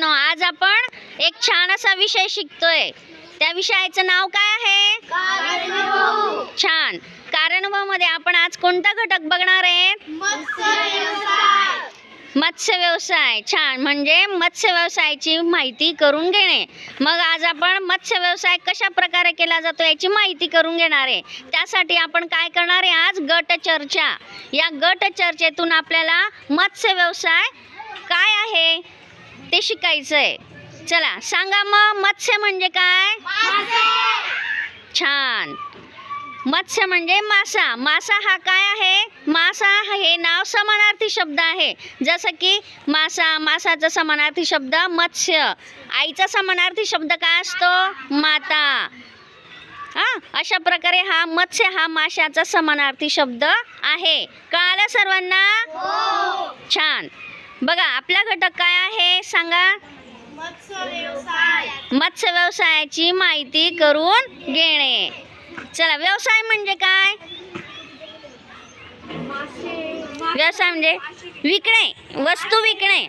मित्रांनो आज आपण एक छान असा विषय शिकतोय. त्या विषयाचं नाव काय आहे? छान. कारणभाऊ मध्ये आपण आज कोणता घटक बघणार आहे? मत्स्य व्यवसाय. छान. म्हणजे मत्स्य व्यवसायाची माहिती करून घेणे. मग आज आपण मत्स्य व्यवसाय कशा प्रकारे केला जातो याची माहिती करून घेणार आहे. त्यासाठी आपण काय करणार आहे आज? गट चर्चा. या गट चर्चेतून आपल्याला मत्स्य व्यवसाय काय आहे? ते शिकायचं आहे चला सांगा मग मत्स्य म्हणजे काय? छान. मत्स्य म्हणजे मासा. मासा हा काय आहे? मासा हा हे नाव समानार्थी शब्द आहे. जसं की मासा मासाचा समानार्थी शब्द मत्स्य. आईचा समानार्थी शब्द काय असतो? माता. हा? अशा प्रकारे हा मत्स्य हा माशाचा समानार्थी शब्द आहे. कळालं सर्वांना? छान. बघा आपला घटक काय आहे? सांगा. मत्स्य व्यवसायाची माहिती करून घेणे. चला व्यवसाय म्हणजे काय? व्यवसाय म्हणजे विकणे वस्तू विकणे.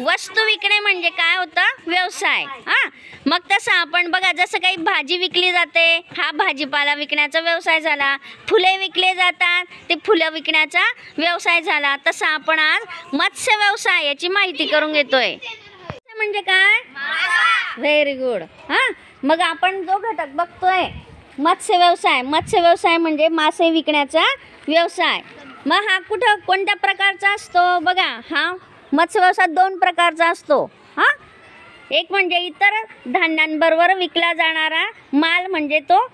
वस्तू विकणे म्हणजे काय होतं? व्यवसाय. हा? मग तसं आपण बघा जसं काही भाजी विकली जाते हा भाजीपाला विकण्याचा व्यवसाय झाला. फुले विकले जातात ते फुलं विकण्याचा व्यवसाय झाला. तसं आपण आज मत्स्य व्यवसाय याची माहिती करून घेतोय. म्हणजे काय? व्हेरी गुड हां? मग आपण जो घटक बघतोय मत्स्य व्यवसाय. मत्स्य व्यवसाय म्हणजे मासे विकण्याचा व्यवसाय. मग हा कुठं कोणत्या प्रकारचा असतो? बघा हा मत्स्य व्यवसाय दोन प्रकारचा असतो. हां? एक म्हणजे इतर धान्यांबरोबर विकला जाणारा माल म्हणजे तो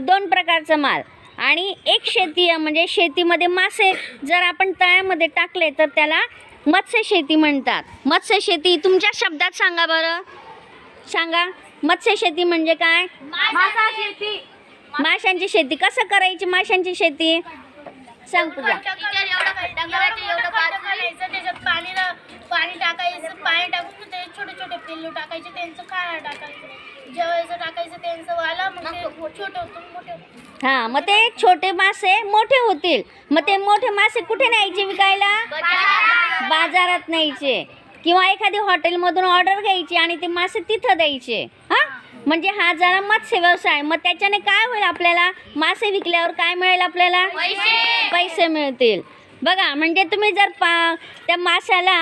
दोन प्रकारचा माल. आणि एक शेती म्हणजे शेतीमध्ये मासे जर आपण तळ्यामध्ये टाकले तर त्याला मत्स्य शेती म्हणतात. मत्स्य शेती तुमच्या शब्दात सांगा बरं. सांगा. मत्स्य शेती म्हणजे काय? माशांची शेती. कसं करायची माशांची शेती? सांग तुझा टीचर एवढं डंगराचे एवढं पाच त्याच्यात पाणी टाकायचं पाणी टाकून ते छोटे छोटे पिल्लू टाकायचे त्यांचं टाकायचं. जेवायचं टाकायचं त्यांचं वाला मग ते छोटे होतं मोठे. हां मग ते छोटे मासे मोठे होतील. मग ते मोठे मासे कुठे न्यायचे विकायला? बाजारात. न्यायचे. किंवा एखादी हॉटेलमधून ऑर्डर घ्यायची आणि ते मासे तिथं द्यायचे. हां? म्हणजे हा जरा मत्स्य व्यवसाय. मग त्याच्याने काय होईल आपल्याला? मासे विकल्यावर काय मिळेल आपल्याला? पैसे मिळतील. बघा म्हणजे तुम्ही जर पा त्या माशाला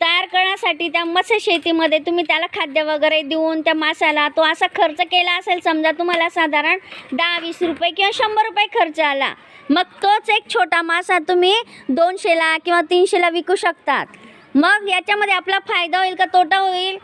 तयार करण्यासाठी त्या मत्स्य शेतीमध्ये तुम्ही त्याला खाद्य वगैरे देऊन त्या मासाला तो असा खर्च केला असेल समजा तुम्हाला साधारण दहा वीस रुपये किंवा शंभर रुपये खर्च आला. मग तोच एक छोटा मासा तुम्ही दोनशेला किंवा तीनशेला विकू शकतात. मग याच्यामध्ये आपला फायदा होईल का तोटा होईल?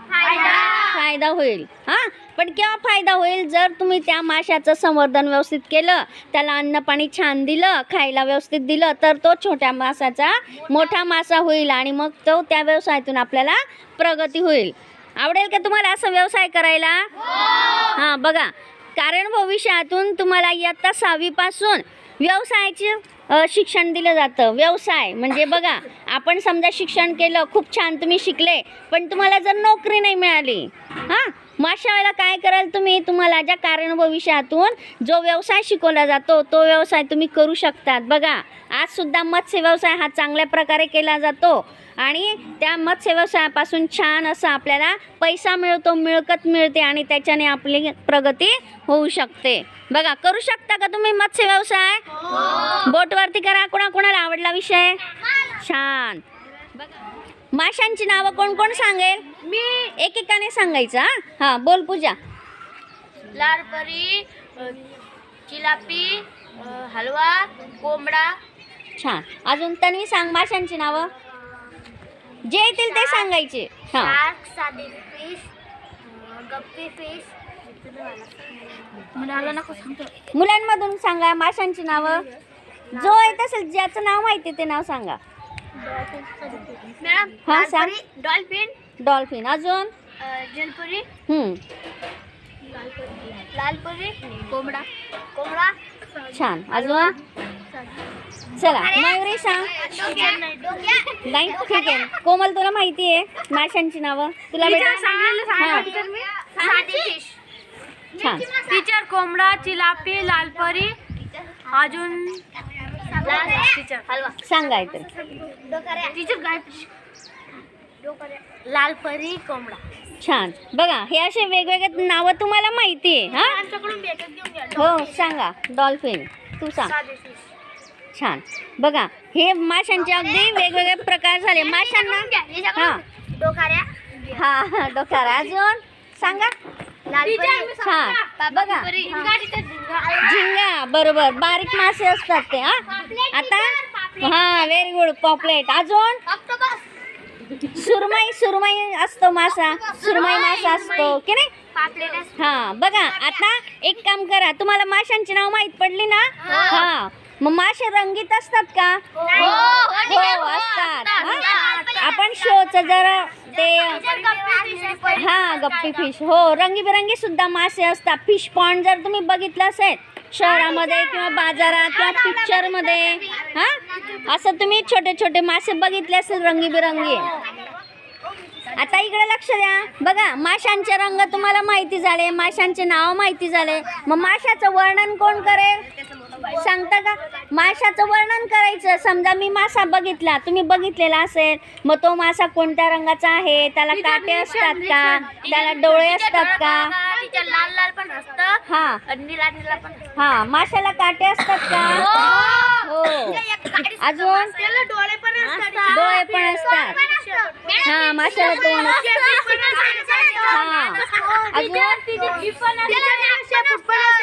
फायदा. होईल. हां? पण केव्हा फायदा होईल? जर तुम्ही त्या माशाचं संवर्धन व्यवस्थित केलं त्याला अन्न पाणी छान दिलं खायला व्यवस्थित दिलं तर तो छोट्या मासाचा मोठा मासा होईल आणि मग तो त्या व्यवसायातून आपल्याला प्रगती होईल. आवडेल का तुम्हाला असं व्यवसाय करायला? हां बघा. कारण भविष्यातून तुम्हाला इयत्ता सहावीपासून व्यवसायाचे शिक्षण दिलं जातं. व्यवसाय म्हणजे बघा आपण समजा शिक्षण केलं खूप छान तुम्ही शिकले पण तुम्हाला जर नोकरी नाही मिळाली हां? मग अशा वेळेला काय कराल तुम्ही? तुम्हाला ज्या कारण भविष्यातून जो व्यवसाय शिकवला जातो तो व्यवसाय तुम्ही करू शकतात. बघा आजसुद्धा मत्स्य व्यवसाय हा चांगल्या प्रकारे केला जातो. आणि त्या मत्स्य व्यवसायापासून छान असा आपल्याला पैसा मिळतो मिळकत मिळते आणि त्याच्याने आपली प्रगती होऊ शकते. बघा करू शकता का तुम्ही मत्स्य व्यवसाय बोटवरती करा. कोणा कोणाला आवडला विषय? छान. बघा माशांची नावं कोण कोण सांगेल? मी. एकेकाने सांगायचं हां? हां बोल पूजा. लारपरी चिलापी हलवा कोंबडा. छान. अजून तन्वी सांग माशांची नावं. जे येतील ते सांगायचे. हां. शार्क साधी फिश गप्पी फिश. मला नको सांगतो मुलांमधून सांगा माशांची नावं. जो येत असेल ज्याचं नाव माहिती ते नाव सांगा. मॅडम हा, सांग. डॉल्फिन. डॉल्फिन. अजून? जलपुरी. हम्म, लालपुरी. कोंबडा कोंबडा. छान. अजून? चला मयुरी सांग नाही ठीक आहे. कोमल तुला माहिती आहे माशांची नावं. तुला छान. टीचर कोंबडा चिलापी लालपरी. अजून टीचर हलवा. सांगायचं टीचर काय लाल परी कोंबडा. छान. बघा हे असे वेगवेगळे नावं तुम्हाला माहिती आहे हा? हो सांगा. डॉल्फिन तू सांग. छान. बघा हे माशांचे अगदी वेगवेगळे प्रकार झाले. माशांना हा डोकाऱ्या. हा डोक्यावर अजून? सांगा. छान बघा. परी. झिंगा बरोबर. बारीक मासे असतात ते हा. आता हा व्हेरी गुड पॉपलेट. अजून? सुरमई सुरमई असतो मासा. सुरमई मासा असतो की नाही? हा बघा. आता एक काम करा. तुम्हाला माशांची नाव माहीत पडली ना? हा. मग मासे रंगीत असतात का हो असतात हा? आपण शोच जरा ते हा गप्पी फिश हो रंगीबेरंगी सुद्धा मासे असतात फिश पॉन्ड जर तुम्ही बघितलं असेल शहरामध्ये किंवा बाजारात किंवा पिक्चरमध्ये हा असं तुम्ही छोटे छोटे मासे बघितले असेल रंगीबेरंगी आता इकडे लक्ष द्या बघा माशांचे रंग तुम्हाला माहिती झाले माशांचे नाव माहिती झाले मग माशाचं वर्णन कोण करेल सांगता का? माशाचं वर्णन करायचं. समजा मी मासा बघितला. तुम्ही बघितलेला असेल. मग तो मासा कोणत्या रंगाचा आहे? त्याला काटे असतात का? त्याला डोळे असतात का? लाल लाल पण असतं. हा. आणि निळा निळा पण असतं. हा. माशाला काटे असतात का? हो. अजून? त्याला डोळे पण असतात. डोळे पण असतात. हा माशाला दोन हा. अजून?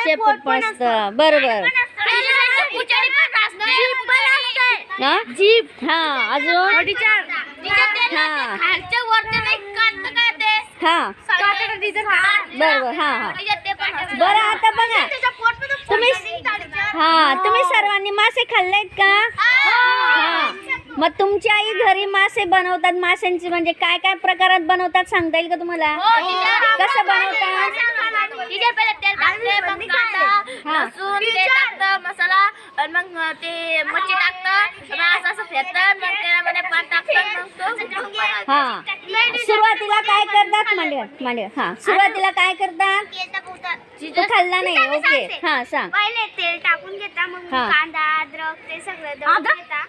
शेपूट पण असतं बरोबर. हा जीप. हा अजून? हा. हा. बरोबर हा हा. बरं आता बघा. तुम्ही हा तुम्ही सर्वांनी मासे खाल्लेत का? हा. मग तुमची आई घरी मासे बनवतात. माशांची म्हणजे काय काय प्रकारात बनवतात सांगता येईल का तुम्हाला? कसं बनवतात? हा. मसाला आणि मग ते मच्छी टाकतं मग असं असं मग त्यामध्ये पाणी टाकतं मग तो हा सुरुवातीला काय करतात हा सुरुवातीला काय करतात तू खाल्ला नाही ओके हा सांग पहिले तेल टाकून घेता मग हा. कांदा अद्रक ते सगळं दळून घेता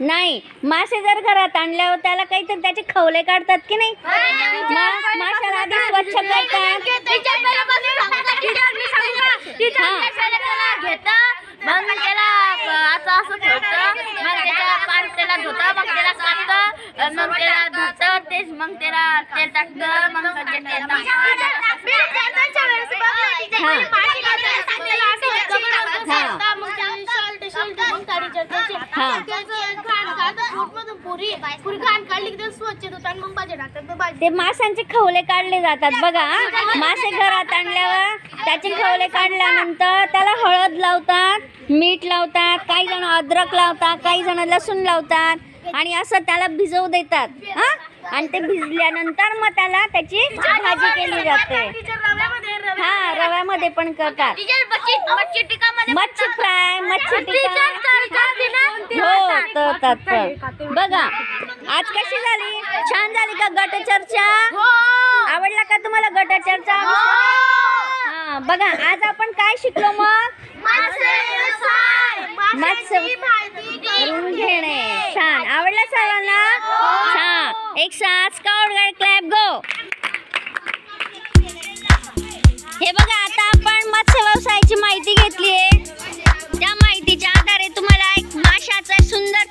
नाही मासे जर घरात आणल्यावर त्याला काहीतरी त्याचे खवले काढतात की नाही मग माशाला आधी स्वच्छ करतात मग त्याला असं असं ठेवतं मग त्याला पाणी त्याला धुतं मग त्याला मग त्याला धुतं तेच मग त्याला तेल टाकतं मग ते तेल ते माशांचे खवले काढले जातात बघा मासे घरात आणल्यावर त्याचे खवले काढल्यानंतर त्याला हळद लावतात मीठ लावतात काही जण अद्रक लावतात काही जण लसूण लावतात आणि असं त्याला भिजवू देतात हा. आणि ते भिजल्यानंतर मग त्याला त्याची भाजी केली जाते. हा रव्यामध्ये पण करतात. मच्छी फ्राय मच्छी टिक्का हो बघा आज कशी झाली? छान झाली का गट चर्चा? आवडला का तुम्हाला गट चर्चा? हा. बघा आज आपण काय शिकलो मग? मत्स्य घेणे. छान. आवडलं सर्वांना? छान. एक स्काउट गाईड क्लॅप गो हे बघा आता आपण मत्स्य व्यवसायाची माहिती घेतली आहे. त्या माहितीच्या आधारे तुम्हाला एक माशाचं सुंदर